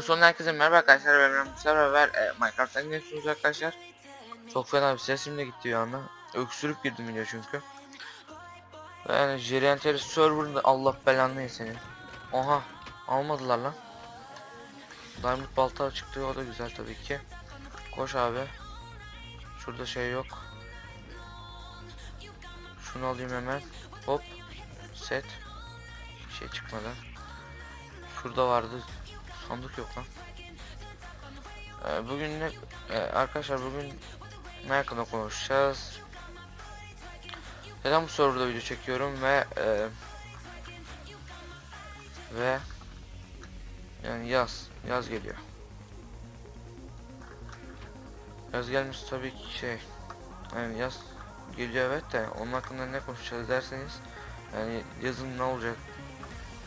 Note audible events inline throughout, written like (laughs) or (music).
Oyun sonuna herkese merhaba arkadaşlar ben bu sefer e, Minecraft'tan geliyorsunuz arkadaşlar? Çok fena bir sesim de gitti anda. Öksürüp girdim video çünkü. Yani Jerian Terrorist serverında Allah belanı seni Oha almadılar lan. Diamond balta çıktı o da güzel tabii ki. Koş abi. Şurada şey yok. Şunu alayım hemen. Hop Set. Bir şey çıkmadı. Şurada vardı Sandık yok lan. Ee, bugün ne e, arkadaşlar bugün ne hakkında konuşacağız? Neden bu serverda video çekiyorum ve e, ve yani yaz yaz geliyor. Yaz gelmiş tabii ki şey yani yaz geliyor evet de onun hakkında ne konuşacağız derseniz yani yazın ne olacak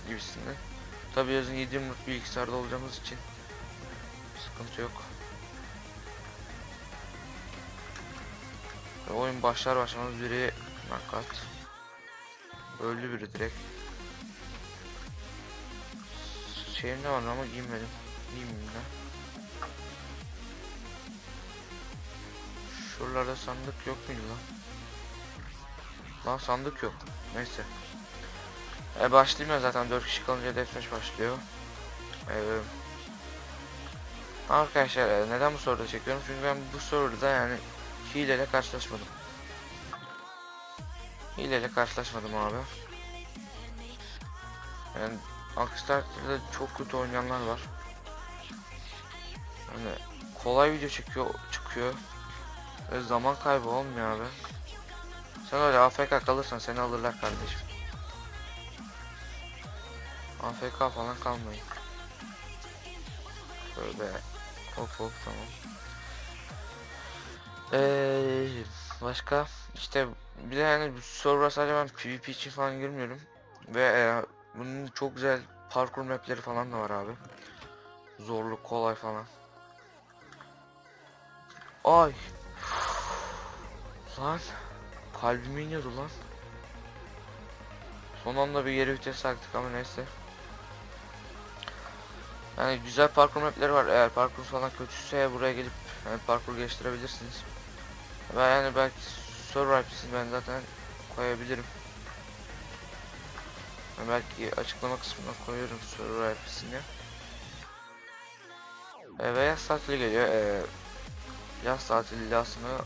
gibisinden. Tabi yazın 7 yıllık bilgisayarda olacağımız için sıkıntı yok. Ve oyun başlar başlamaz biri nakat. Öldü biri direkt. Şeyim de var ama giymedim. Giymeyeyim de. Şuralarda sandık yok muydu lan? Lan sandık yok. Neyse. E başlayayım ya zaten 4 kişi kalınca deathmatch başlıyor. E, arkadaşlar e, neden bu soruda çekiyorum? Çünkü ben bu soruda yani hileyle karşılaşmadım. Hileyle karşılaşmadım abi. Yani aksi takdirde çok kötü oynayanlar var. Yani kolay video çekiyor çıkıyor. Ve zaman kaybı olmuyor abi. Sen öyle AFK kalırsan seni alırlar kardeşim. AFK falan kalmayın. Böyle hop hop tamam. Ee, başka işte bir de yani server sadece ben PvP için falan girmiyorum ve e, bunun çok güzel parkur mapleri falan da var abi. Zorluk kolay falan. Ay. Lan kalbime iniyordu lan. Son anda bir geri vites taktık ama neyse. Yani güzel parkur mapleri var. Eğer parkur falan kötüyse buraya gelip yani parkur geliştirebilirsiniz. Ve yani belki IP'sini ben zaten koyabilirim. Yani belki açıklama kısmına koyuyorum server IP'sini. E, ve yaz tatili geliyor. E, yaz tatili lasını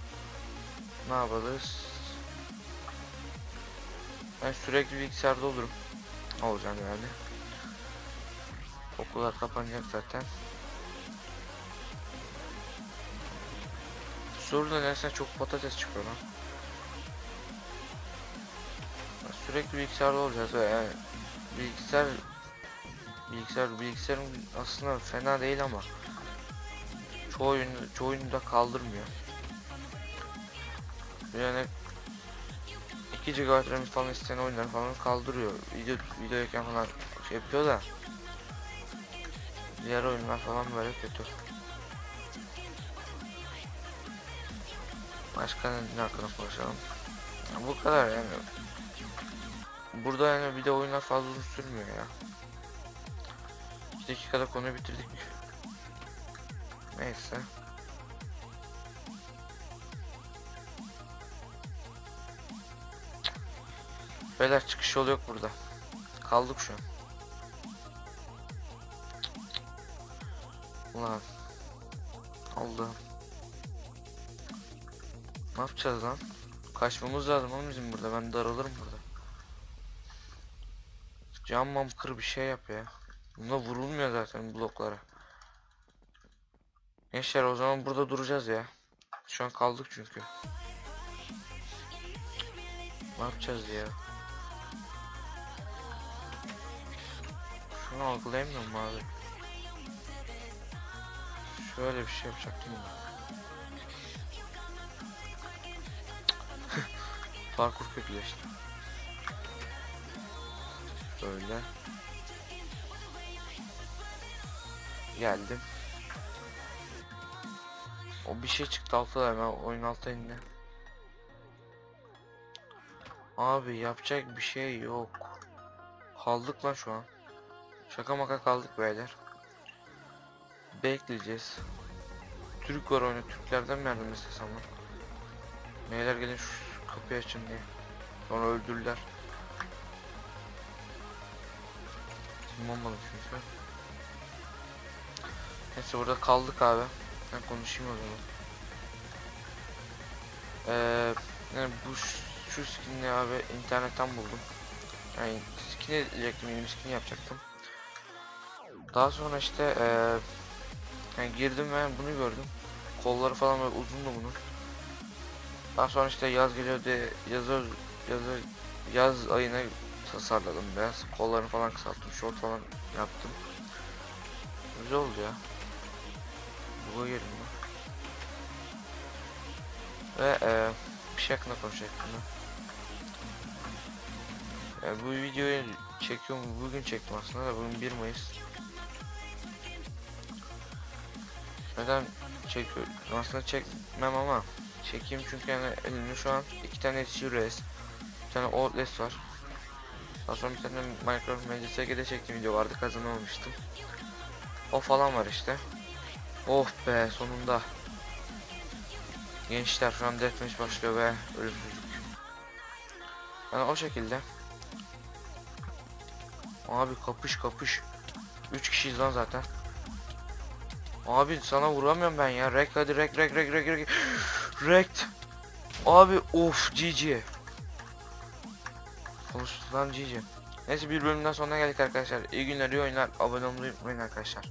ne yaparız? Ben sürekli bilgisayarda olurum. Olacağım yani. Okullar kapanacak zaten. Soruda neredeyse çok patates çıkıyor lan. Sürekli bilgisayarda olacağız yani bilgisayar bilgisayar bilgisayarın aslında fena değil ama çoğu oyunu, çoğu oyunu da kaldırmıyor. Yani 2 GB RAM falan isteyen oyunlar falan kaldırıyor. Video videoyken falan şey yapıyor da diğer oyunlar falan böyle kötü. Başka ne hakkında konuşalım? Ya bu kadar yani. Burada yani video oyunlar fazla uzun sürmüyor ya. 2 dakikada konuyu bitirdik. Neyse. Beyler çıkış yolu yok burada. Kaldık şu an. Ulan. Allah'ım. Ne yapacağız lan? Kaçmamız lazım oğlum bizim burada. Ben daralırım burada. Cam mam kır bir şey yap ya. Bunda vurulmuyor zaten bloklara. Gençler o zaman burada duracağız ya. Şu an kaldık çünkü. Ne yapacağız ya? Şunu algılayamıyorum abi. Şöyle bir şey yapacaktım. (laughs) Parkur kötüleşti. Böyle. Geldim. O bir şey çıktı altta hemen oyun altta indi. Abi yapacak bir şey yok. Kaldık lan şu an. Şaka maka kaldık beyler. Bekleyeceğiz. Türk var oyunu. Türklerden mi yardım istesem lan? Beyler gelin şu kapıyı açın diye. Sonra öldürdüler. Kim olmadı çünkü. Neyse burada kaldık abi. Ben konuşayım o zaman. Eee yani bu şu skin'i abi internetten buldum. Yani skin edecektim, yeni skin yapacaktım. Daha sonra işte eee yani girdim ve bunu gördüm. Kolları falan böyle uzundu bunun. Daha sonra işte yaz geliyor diye yazı yazı yaz ayına tasarladım biraz. Kollarını falan kısalttım, short falan yaptım. Güzel oldu ya. Bu yerim ben. Ve eee bir şey hakkında konuşacaktım ben. E, bu videoyu çekiyorum bugün çektim aslında da bugün 1 Mayıs. Neden çekiyorum? Aslında çekmem ama çekeyim çünkü yani elimde şu an iki tane T-Res, bir tane Outlast var. Daha sonra bir tane Minecraft MCSG'de çektiğim video vardı kazanamamıştım. O falan var işte. Oh be sonunda. Gençler şu an deathmatch başlıyor ve ölümsüzlük. Yani o şekilde. Abi kapış kapış. 3 kişiyiz lan zaten. Abi sana vuramıyorum ben ya. Rek hadi rek rek rek rek rek. Rekt. Abi of GG. Konuştulan GG. Neyse bir bölümden sonuna geldik arkadaşlar. İyi günler, iyi oyunlar. Abone olmayı unutmayın arkadaşlar.